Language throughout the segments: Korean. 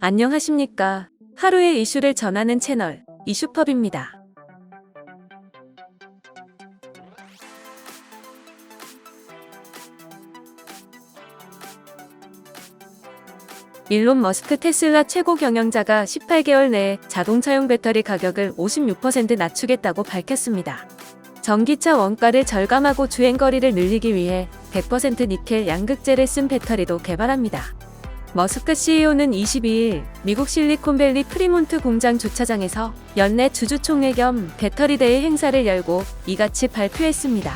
안녕하십니까. 하루의 이슈를 전하는 채널 이슈펍입니다. 일론 머스크 테슬라 최고 경영자가 18개월 내에 자동차용 배터리 가격을 56% 낮추겠다고 밝혔습니다. 전기차 원가를 절감하고 주행거리를 늘리기 위해 100% 니켈 양극재를 쓴 배터리도 개발합니다. 머스크 CEO는 22일 미국 실리콘밸리 프리몬트 공장 주차장에서 연내 주주총회 겸 배터리 대회 행사를 열고 이같이 발표했습니다.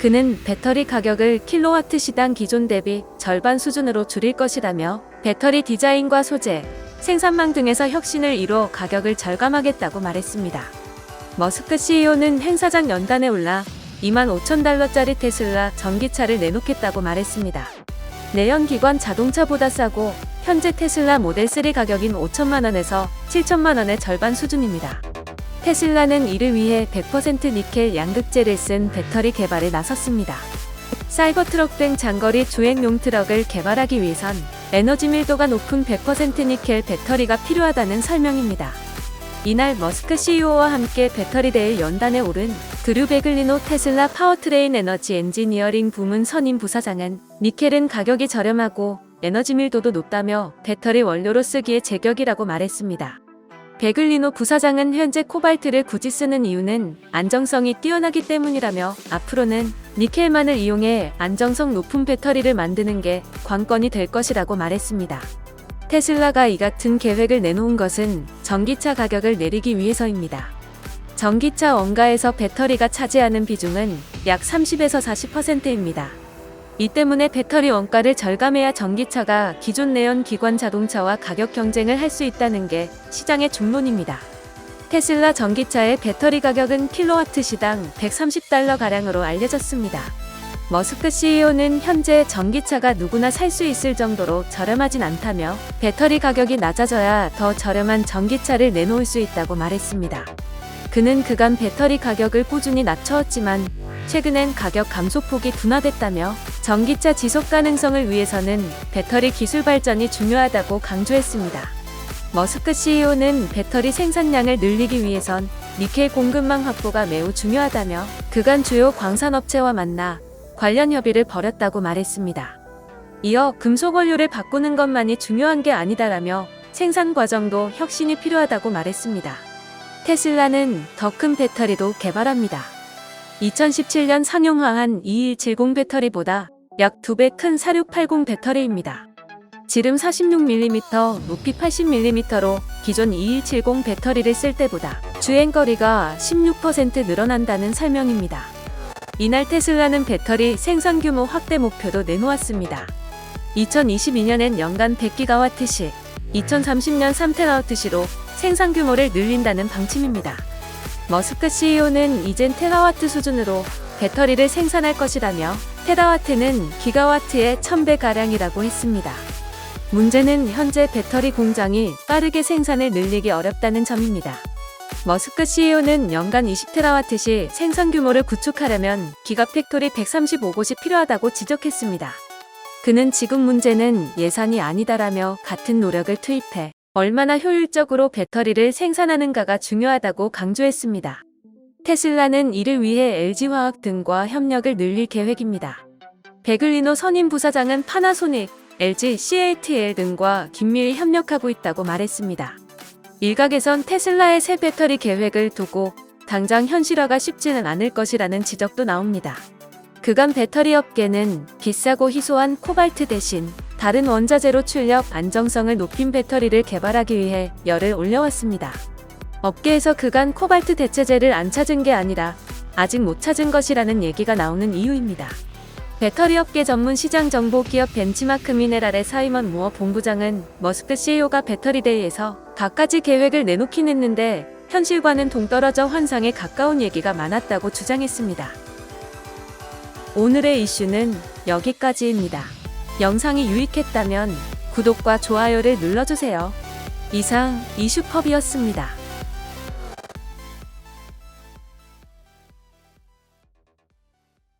그는 배터리 가격을 킬로와트 시당 기존 대비 절반 수준으로 줄일 것이라며 배터리 디자인과 소재, 생산망 등에서 혁신을 이뤄 가격을 절감하겠다고 말했습니다. 머스크 CEO는 행사장 연단에 올라 2만 5천 달러짜리 테슬라 전기차를 내놓겠다고 말했습니다. 내연기관 자동차보다 싸고 현재 테슬라 모델 3 가격인 5천만 원에서 7천만 원의 절반 수준입니다. 테슬라는 이를 위해 100% 니켈 양극재를 쓴 배터리 개발에 나섰습니다. 사이버트럭 등 장거리 주행용 트럭을 개발하기 위해선 에너지 밀도가 높은 100% 니켈 배터리가 필요하다는 설명입니다. 이날 머스크 CEO와 함께 배터리 대회 연단에 오른 드류 베글리노 테슬라 파워트레인 에너지 엔지니어링 부문 선임 부사장은 니켈은 가격이 저렴하고 에너지 밀도도 높다며 배터리 원료로 쓰기에 제격이라고 말했습니다. 베글리노 부사장은 현재 코발트를 굳이 쓰는 이유는 안정성이 뛰어나기 때문이라며 앞으로는 니켈만을 이용해 안정성 높은 배터리를 만드는 게 관건이 될 것이라고 말했습니다. 테슬라가 이 같은 계획을 내놓은 것은 전기차 가격을 내리기 위해서입니다. 전기차 원가에서 배터리가 차지하는 비중은 약 30에서 40%입니다. 이 때문에 배터리 원가를 절감해야 전기차가 기존 내연 기관 자동차와 가격 경쟁을 할 수 있다는 게 시장의 중론입니다. 테슬라 전기차의 배터리 가격은 킬로와트 시당 130달러 가량으로 알려졌습니다. 머스크 CEO는 현재 전기차가 누구나 살 수 있을 정도로 저렴하진 않다며 배터리 가격이 낮아져야 더 저렴한 전기차를 내놓을 수 있다고 말했습니다. 그는 그간 배터리 가격을 꾸준히 낮춰왔지만 최근엔 가격 감소폭이 둔화됐다며 전기차 지속 가능성을 위해서는 배터리 기술 발전이 중요하다고 강조했습니다. 머스크 CEO는 배터리 생산량을 늘리기 위해선 니켈 공급망 확보가 매우 중요하다며 그간 주요 광산업체와 만나 관련 협의를 벌였다고 말했습니다. 이어 금속 원료를 바꾸는 것만이 중요한 게 아니다라며 생산 과정도 혁신이 필요하다고 말했습니다. 테슬라는 더 큰 배터리도 개발합니다. 2017년 상용화한 2170 배터리보다 약 2배 큰 4680 배터리입니다. 지름 46mm, 높이 80mm로 기존 2170 배터리를 쓸 때보다 주행거리가 16% 늘어난다는 설명입니다. 이날 테슬라는 배터리 생산 규모 확대 목표도 내놓았습니다. 2022년엔 연간 100기가와트시, 2030년 3테라와트시로 생산 규모를 늘린다는 방침입니다. 머스크 CEO는 이젠 테라와트 수준으로 배터리를 생산할 것이라며 테라와트는 기가와트의 1000배 가량이라고 했습니다. 문제는 현재 배터리 공장이 빠르게 생산을 늘리기 어렵다는 점입니다. 머스크 CEO는 연간 20테라와트시 생산 규모를 구축하려면 기가팩토리 135곳이 필요하다고 지적했습니다. 그는 지금 문제는 예산이 아니다라며 같은 노력을 투입해 얼마나 효율적으로 배터리를 생산하는가가 중요하다고 강조했습니다. 테슬라는 이를 위해 LG화학 등과 협력을 늘릴 계획입니다. 베글리노 선임 부사장은 파나소닉, LG, CATL 등과 긴밀히 협력하고 있다고 말했습니다. 일각에선 테슬라의 새 배터리 계획을 두고 당장 현실화가 쉽지는 않을 것이라는 지적도 나옵니다. 그간 배터리 업계는 비싸고 희소한 코발트 대신 다른 원자재로 출력 안정성을 높인 배터리를 개발하기 위해 열을 올려왔습니다. 업계에서 그간 코발트 대체제를 안 찾은 게 아니라 아직 못 찾은 것이라는 얘기가 나오는 이유입니다. 배터리 업계 전문 시장 정보 기업 벤치마크 미네랄의 사이먼 무어 본부장은 머스크 CEO가 배터리 대회에서 갖가지 계획을 내놓긴 했는데 현실과는 동떨어져 환상에 가까운 얘기가 많았다고 주장했습니다. 오늘의 이슈는 여기까지입니다. 영상이 유익했다면 구독과 좋아요를 눌러주세요. 이상 이슈컵이었습니다.